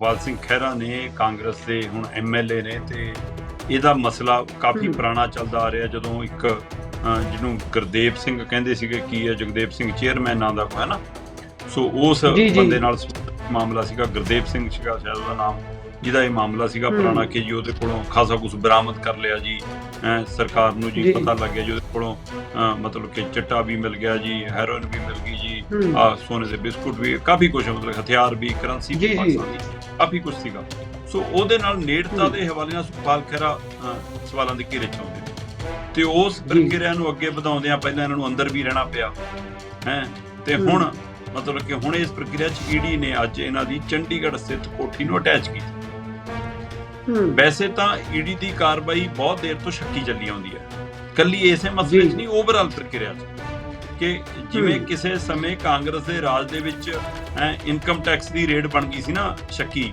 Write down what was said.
ਵਾਲ ਸਿੰਘ ਖਹਿਰਾ ਨੇ ਕਾਂਗਰਸ ਦੇ ਹੁਣ ਐਮਐਲਏ ਨੇ ਤੇ ਇਹਦਾ ਮਸਲਾ ਕਾਫੀ। ਪੁਰਾਣਾ ਚੱਲਦਾ ਆ ਰਿਹਾ ਜਦੋਂ ਇੱਕ ਜਿਹਨੂੰ ਗੁਰਦੇਵ ਸਿੰਘ ਕਹਿੰਦੇ ਸੀਗੇ ਕੀ ਹੈ ਜਗਦੇਵ ਸਿੰਘ ਚੇਅਰਮੈਨ ਨਾਂ ਦਾ ਹੈ ਨਾ ਸੋ ਉਸ। ਬੰਦੇ ਨਾਲ ਮਾਮਲਾ ਸੀਗਾ ਗੁਰਦੇਵ ਸਿੰਘ ਸੀਗਾ ਸ਼ਾਇਦ ਉਹਦਾ ਨਾਮ ਜਿਹਦਾ ਇਹ ਮਾਮਲਾ ਸੀਗਾ। ਪੁਰਾਣਾ ਕਿ ਜੀ ਉਹਦੇ ਕੋਲੋਂ ਖਾਸਾ ਕੁਝ ਬਰਾਮਦ ਕਰ ਲਿਆ ਜੀ ਸਰਕਾਰ ਨੂੰ ਜੀ। ਪਤਾ ਲੱਗ ਗਿਆ ਜੀ ਉਹਦੇ ਕੋਲੋਂ ਮਤਲਬ ਕਿ ਚਿੱਟਾ ਵੀ ਮਿਲ ਗਿਆ ਜੀ ਹੈਰੋਇਨ ਵੀ ਮਿਲ ਗਈ ਜੀ। ਆ ਸੋਨੇ ਦੇ ਬਿਸਕੁਟ ਵੀ ਕਾਫੀ ਕੁਝ ਮਤਲਬ ਹਥਿਆਰ ਵੀ ਕਰੰਸੀ ਵੀ ਜੀ। ਪਾਕਿਸਤਾਨ ਦੀ ਕਾਫੀ ਕੁਝ ਸੀਗਾ ਸੋ ਉਹਦੇ ਨਾਲ ਨੇੜਤਾ। ਦੇ ਹਵਾਲੇ ਨਾਲ ਸੁਖਪਾਲ ਖਹਿਰਾ ਸਵਾਲਾਂ ਦੇ ਘੇਰੇ ਚ ਆਉਂਦੇ ਤੇ ਉਸ। ਪ੍ਰਕਿਰਿਆ ਨੂੰ ਅੱਗੇ ਵਧਾਉਂਦਿਆਂ ਪਹਿਲਾਂ ਇਹਨਾਂ ਨੂੰ ਅੰਦਰ ਵੀ ਰਹਿਣਾ ਪਿਆ ਹੈ ਤੇ। ਹੁਣ ਮਤਲਬ ਕਿ ਹੁਣ ਇਸ ਪ੍ਰਕਿਰਿਆ ਚ ਈਡੀ ਨੇ ਅੱਜ ਇਹਨਾਂ ਦੀ ਚੰਡੀਗੜ੍ਹ ਸਥਿਤ ਕੋਠੀ ਨੂੰ ਅਟੈਚ ਕੀਤਾ ਵੈਸੇ ਤਾਂ ਈਡੀ ਦੀ ਕਾਰਵਾਈ ਬਹੁਤ ਦੇਰ ਤੋਂ ਸ਼ੱਕੀ ਚੱਲੀ ਆਉਂਦੀ ਹੈ ਕੱਲੀ ਇਸੇ ਮਸਲੇ 'ਚ। ਨਹੀਂ ਓਵਰਆਲ ਪ੍ਰਕਿਰਿਆ 'ਚ ਕਿ ਜਿਵੇਂ। ਕਿਸੇ ਸਮੇਂ ਕਾਂਗਰਸ ਦੇ ਰਾਜ ਦੇ ਵਿੱਚ ਇਨਕਮ ਟੈਕਸ ਦੀ ਰੇਟ ਬਣ ਗਈ ਸੀ ਨਾ ਸ਼ੱਕੀ